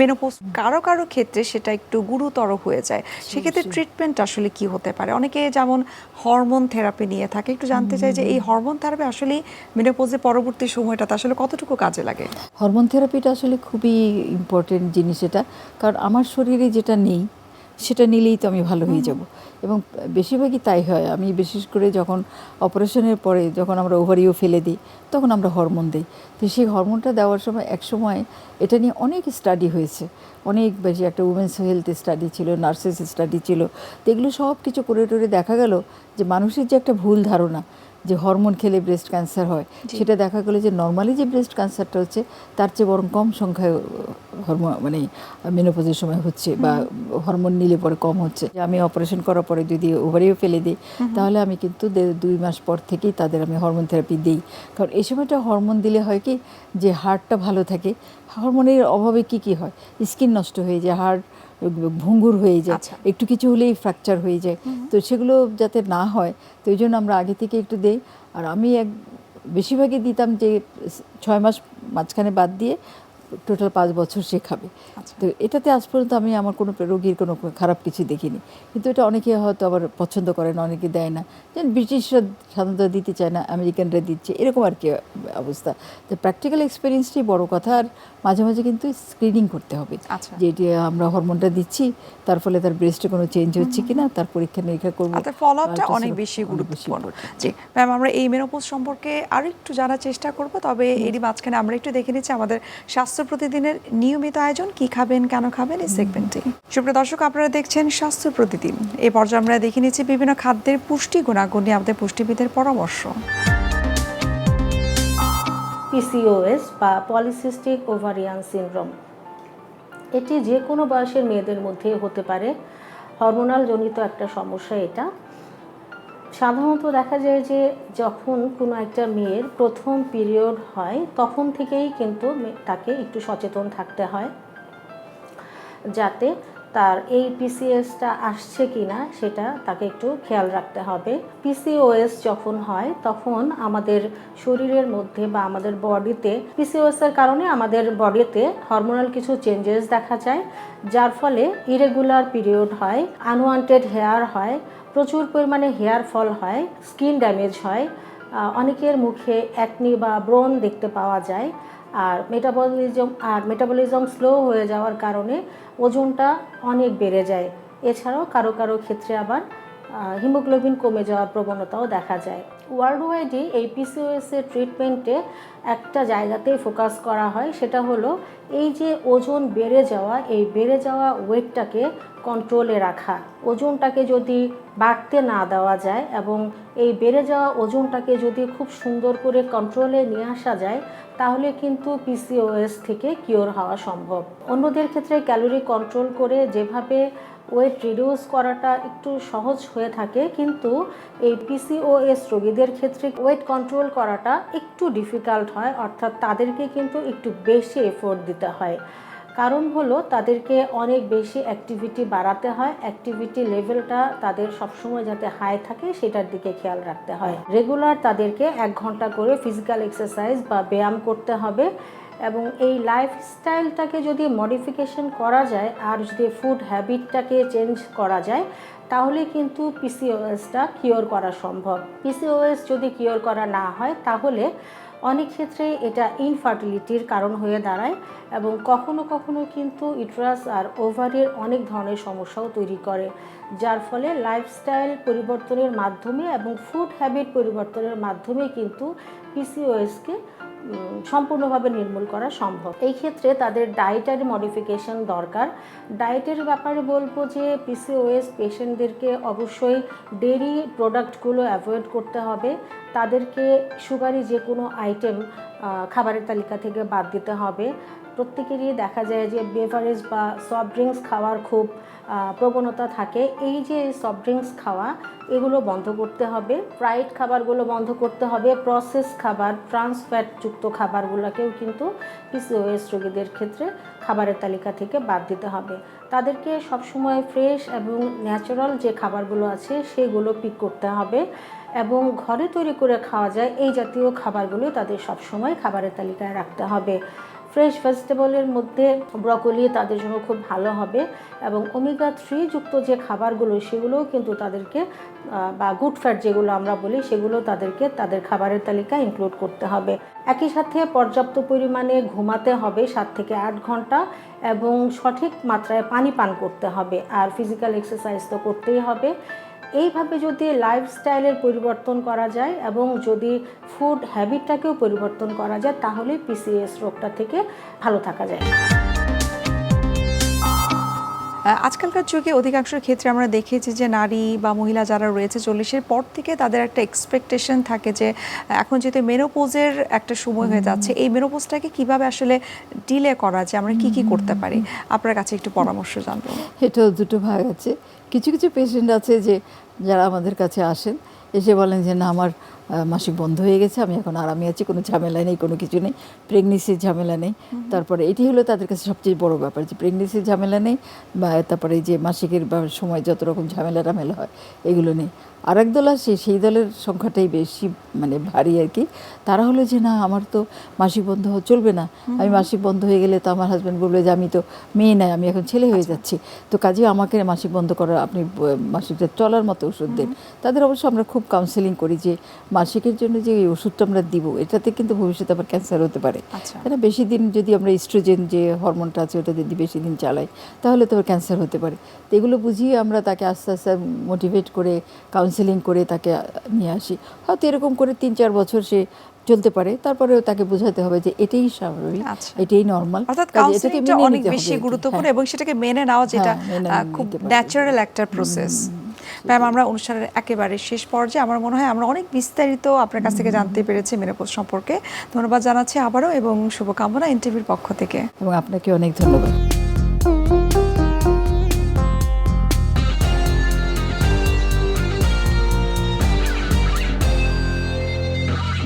Menopause কারও কারও ক্ষেত্রে সেটা একটু গুরুতর হয়ে যায়। সেক্ষেত্রে ট্রিটমেন্ট আসলে কি হতে পারে? অনেকে যেমন হরমোন থেরাপি নিয়ে থাকে একটু জানতে চাই যে এই হরমোন থেরাপি আসলে মেনোপোজের পরবর্তী সময়টাতে আসলে কতটুকু কাজে লাগে? হরমোন থেরাপিটা আসলে খুবই ইম্পর্টেন্ট জিনিস এটা। কারণ আমার শরীরে যেটা নেই সেটা নিলেই তো আমি ভালো হয়ে যাব। এবং বেশিরভাগই তাই হয়। আমি বিশেষ করে যখন অপারেশনের পরে যখন আমরা ওভারিও ফেলে দিই, তখন আমরা হরমোন দিই। তো সেই হরমোনটা দেওয়ার সময় এক সময় এটা নিয়ে অনেক স্টাডি হয়েছে। অনেক বেশি একটা উমেন্স হেলথ স্টাডি ছিল নার্সেস স্টাডি ছিল। তো এগুলো সব কিছু করে টরে দেখা গেল যে মানুষের যে একটা ভুল ধারণা যে হরমোন খেলে ব্রেস্ট ক্যান্সার হয় সেটা দেখা গেলো যে নর্মালি যে ব্রেস্ট ক্যান্সারটা হচ্ছে তার চেয়ে বরং কম সংখ্যায় হরমোন মানে মেনোপোজের সময় হচ্ছে বা হরমোন নিলে পরে কম হচ্ছে। যে আমি অপারেশন করার পরে যদি ওভারেও ফেলে দিই তাহলে আমি কিন্তু দুই মাস পর থেকেই তাদের আমি হরমোন থেরাপি দিই। কারণ এই সময়টা হরমোন দিলে হয় কি যে হার্টটা ভালো থাকে হরমোনের অভাবে কি কি হয়? স্কিন নষ্ট হয়ে যায় হার্ট ভঙ্গুর হয়ে যায় আচ্ছা। একটু কিছু হলেই ফ্র্যাকচার হয়ে যায়। তো সেগুলো যাতে না হয় তো এই জন্য আমরা আগে থেকে একটু দেই। আর আমি এক বেশিরভাগই দিতাম যে ছয় মাস মাঝখানে বাদ দিয়ে টোটাল পাঁচ বছর সে খাবে। আচ্ছা। তো এটাতে আজ পর্যন্ত আমি আমার কোনো রোগীর কোনো খারাপ কিছু দেখিনি। কিন্তু এটা অনেকে হয়তো আবার পছন্দ করে না অনেকে দেয় না। যেন ব্রিটিশরা সাধারণত দিতে চায় না আমেরিকানরা দিচ্ছে এরকম আর কি অবস্থা। তো প্র্যাকটিক্যাল এক্সপিরিয়েন্সটাই বড় কথা আর মাঝে মাঝে কিন্তু স্ক্রিনিং করতে হবে। আচ্ছা। যে এটি আমরা হরমোনটা দিচ্ছি তার ফলে তার ব্রেস্টে কোনো চেঞ্জ হচ্ছে কিনা তার পরীক্ষা নিরীক্ষা করব। তাতে ফলো আপটা অনেক বেশি গুরুত্বপূর্ণ। জি। ম্যাম আমরা এই মেনোপোজ সম্পর্কে আরও একটু জানার চেষ্টা করব তবে এরই মাঝখানে আমরা একটু দেখে নিচ্ছি আমাদের স্বাস্থ্য প্রতিদিনের নিয়মিত আয়োজন, কি খাবেন, কেন খাবেন, এই সেগমেন্টে সুপ্রিয় দর্শক, আপনারা দেখছেন স্বাস্থ্য প্রতিদিন। এই পর্যায়ে আমরা দেখে নিচ্ছি বিভিন্ন খাদ্যের পুষ্টি গুণাগুণ নিয়ে আমাদের পুষ্টিবিদের পরামর্শ। পিসিওএস বা পলিসিস্টিক ওভারিয়ান সিনড্রোম এটি যে কোনো বয়সের মেয়েদের মধ্যে হতে পারে। হরমোনাল জনিত একটা সমস্যা এটা। সাধারণত দেখা যায় যে যখন কোনো একটা মেয়ের প্রথম পিরিয়ড হয়, তখন থেকেই কিন্তু তাকে একটু সচেতন থাকতে হয়। যাতে তার এই পিসিএসটা আসছে কিনা, সেটা তাকে একটু খেয়াল রাখতে হবে। পিসিওএস যখন হয়, তখন আমাদের শরীরের মধ্যে বা আমাদের বডিতে পিসিওএস এর কারণে আমাদের বডিতে হরমোনাল কিছু চেঞ্জেস দেখা যায়, যার ফলে ইরেগুলার পিরিয়ড হয় আনওয়ান্টেড হেয়ার হয় প্রচুর পরিমাণে হেয়ার ফল হয়, স্কিন ড্যামেজ হয় অনেকের মুখে অ্যাকনি বা ব্রণ দেখতে পাওয়া যায়, আর মেটাবলিজম আর মেটাবলিজম স্লো হয়ে যাওয়ার কারণে ওজনটা অনেক বেড়ে যায়। এছাড়াও কারও কারও ক্ষেত্রে আবার হিমোগ্লোবিন কমে যাওয়ার প্রবণতাও দেখা যায়। ওয়ার্ল্ড ওয়াইডই এই পিসিওএসের ট্রিটমেন্টে একটা জায়গাতেই ফোকাস করা হয়, সেটা হলো এই যে ওজন বেড়ে যাওয়া, এই বেড়ে যাওয়া ওয়েটটাকে কন্ট্রোলে রাখা। ওজনটাকে যদি বাড়তে না দেওয়া যায় এবং এই বেড়ে যাওয়া ওজনটাকে যদি খুব সুন্দর করে কন্ট্রোলে নিয়ে আসা যায়, তাহলে কিন্তু পিসিওএস থেকে কিওর হওয়া সম্ভব। অন্যদের ক্ষেত্রে ক্যালোরি কন্ট্রোল করে যেভাবে ওয়েট রিডিউস করাটা একটু সহজ হয়ে থাকে, কিন্তু এই পিসিওএস রোগীদের ক্ষেত্রে ওয়েট কন্ট্রোল করাটা একটু ডিফিকাল্ট হয়, অর্থাৎ তাদেরকে কিন্তু একটু বেশি এফোর্ট দিতে হয়। কারণ হলো, তাদেরকে অনেক বেশি অ্যাক্টিভিটি বাড়াতে হয় অ্যাক্টিভিটি লেভেলটা তাদের সবসময় যাতে হাই থাকে, সেটার দিকে খেয়াল রাখতে হয়। রেগুলার তাদেরকে এক ঘণ্টা করে ফিজিক্যাল এক্সারসাইজ বা ব্যায়াম করতে হবে। এবং এই লাইফস্টাইলটাকে যদি মডিফিকেশন করা যায় আর যদি ফুড হ্যাবিটটাকে চেঞ্জ করা যায়, তাহলে কিন্তু পিসিওএসটা কিওর করা সম্ভব। পিসিওএস যদি কিওর করা না হয়, তাহলে অনেক ক্ষেত্রে এটা ইনফার্টিলিটির কারণ হয়ে দাঁড়ায় এবং কখনো কখনো কিন্তু ইটরাস আর ওভারের অনেক ধরনের সমস্যাও তৈরি করে, যার ফলে লাইফস্টাইল পরিবর্তনের মাধ্যমে এবং ফুড হ্যাবিট পরিবর্তনের মাধ্যমে কিন্তু পিসিওএসকে সম্পূর্ণভাবে নির্মূল করা সম্ভব। এই ক্ষেত্রে তাদের ডায়েটারি মডিফিকেশন দরকার। ডায়েটের ব্যাপারে বলব যে পিসিওএস পেশেন্টদেরকে অবশ্যই ডেরি প্রোডাক্টগুলো অ্যাভয়েড করতে হবে। তাদেরকে সুগারি যে কোনো আইটেম খাবারের তালিকা থেকে বাদ দিতে হবে। প্রত্যেকেরই দেখা যায় যে বেভারেজ বা সফট ড্রিঙ্কস খাওয়ার খুব প্রবণতা থাকে। এই যে সফট ড্রিঙ্কস খাওয়া, এগুলো বন্ধ করতে হবে। ফ্রাইড খাবারগুলো বন্ধ করতে হবে। প্রসেস খাবার ট্রান্স ফ্যাটযুক্ত খাবারগুলোকেও কিন্তু পিসিওএস রোগীদের ক্ষেত্রে খাবারের তালিকা থেকে বাদ দিতে হবে। তাদেরকে সবসময় ফ্রেশ এবং ন্যাচারাল যে খাবারগুলো আছে, সেগুলো পিক করতে হবে এবং ঘরে তৈরি করে খাওয়া যায়, এই জাতীয় খাবারগুলো তাদের সবসময় খাবারের তালিকায় রাখতে হবে। ফ্রেশ ভেজিটেবলের মধ্যে ব্রকলি তাদের জন্য খুব ভালো হবে এবং ওমেগা থ্রি যুক্ত যে খাবারগুলো, সেগুলোও কিন্তু তাদেরকে বা গুড ফ্যাট যেগুলো আমরা বলি, সেগুলো তাদেরকে তাদের খাবারের তালিকায় ইনক্লুড করতে হবে। একই সাথে পর্যাপ্ত পরিমাণে ঘুমাতে হবে সাত থেকে আট ঘণ্টা এবং সঠিক মাত্রায় পানি পান করতে হবে। আর ফিজিক্যাল এক্সারসাইজ তো করতেই হবে। এইভাবে যদি লাইফস্টাইলের পরিবর্তন করা যায় এবং যদি ফুড হ্যাবিটটাকেও পরিবর্তন করা যায় তাহলে পিসিএস রোগটা থেকে ভালো থাকা যায়। আজকালকার যুগে অধিকাংশ ক্ষেত্রে আমরা দেখেছি যে নারী বা মহিলা যারা রয়েছে চল্লিশের পর থেকে তাদের একটা এক্সপেকটেশন থাকে যে এখন যেহেতু মেনোপোজের একটা সময় হয়ে যাচ্ছে এই মেনোপোজটাকে কীভাবে আসলে ডিলে করা যায় আমরা কি কি করতে পারি? আপনার কাছে একটু পরামর্শ জানব। এটাও দুটো ভাগ আছে। কিছু কিছু পেশেন্ট আছে যে যারা আমাদের কাছে আসেন এসে বলেন যে না আমার মাসিক বন্ধ হয়ে গেছে আমি এখন আরামে আছি কোনো ঝামেলা নেই কোনো কিছু নেই প্রেগনেন্সির ঝামেলা নেই। তারপরে এটি হলো তাদের কাছে সবচেয়ে বড় ব্যাপার যে প্রেগনেন্সির ঝামেলা নেই বা তারপরে যে মাসিকের সময় যত রকম ঝামেলা টামেলা হয় এগুলো নেই। আর এক দল আসে সেই দলের সংখ্যাটাই বেশি মানে ভারী আর কি। তারা হলো যে না আমার তো মাসিক বন্ধ চলবে না। আমি মাসিক বন্ধ হয়ে গেলে তো আমার হাজব্যান্ড বলবে যে আমি তো মেয়ে নাই আমি এখন ছেলে হয়ে যাচ্ছি। তো কাজে আমাকে মাসিক বন্ধ করার আপনি মাসিকটা চলার মতো ওষুধ দেন। তাদের অবশ্য আমরা খুব কাউন্সেলিং করি যে মাসিকের জন্য যে ওষুধটা আমরা দিব এটাতে কিন্তু ভবিষ্যতে আবার ক্যান্সার হতে পারে। আচ্ছা। না? বেশি দিন যদি আমরা ইস্ট্রোজেন যে হরমোনটা আছে ওটা যদি বেশি দিন চালাই তাহলে তো ক্যান্সার হতে পারে। তো এগুলো বুঝিয়ে আমরা তাকে আস্তে আস্তে মোটিভেট করে কাউন্সেলিং করে তাকে নিয়ে আসি। হয়তো এরকম করে তিন চার বছর সে চলতে পারে তারপরেও তাকে বোঝাতে হবে যে এটাই স্বাভাবিক আচ্ছা। এটাই নর্মাল অর্থাৎ কাউন্সিলিংটা অনেক বেশি গুরুত্বপূর্ণ এবং সেটাকে মেনে নেওয়া যেটা হ্যাঁ, খুব ন্যাচারাল একটা প্রসেস ম্যাম আমরা অনুষ্ঠানের একেবারে শেষ পর্যায়ে আমার মনে হয় আমরা অনেক বিস্তারিত আপনার কাছ থেকে জানতে পেরেছি মেনোপোজ সম্পর্কে। ধন্যবাদ জানাচ্ছি আবারও এবং শুভকামনা ইন্টারভিউর পক্ষ থেকে। এবং আপনাকে অনেক ধন্যবাদ।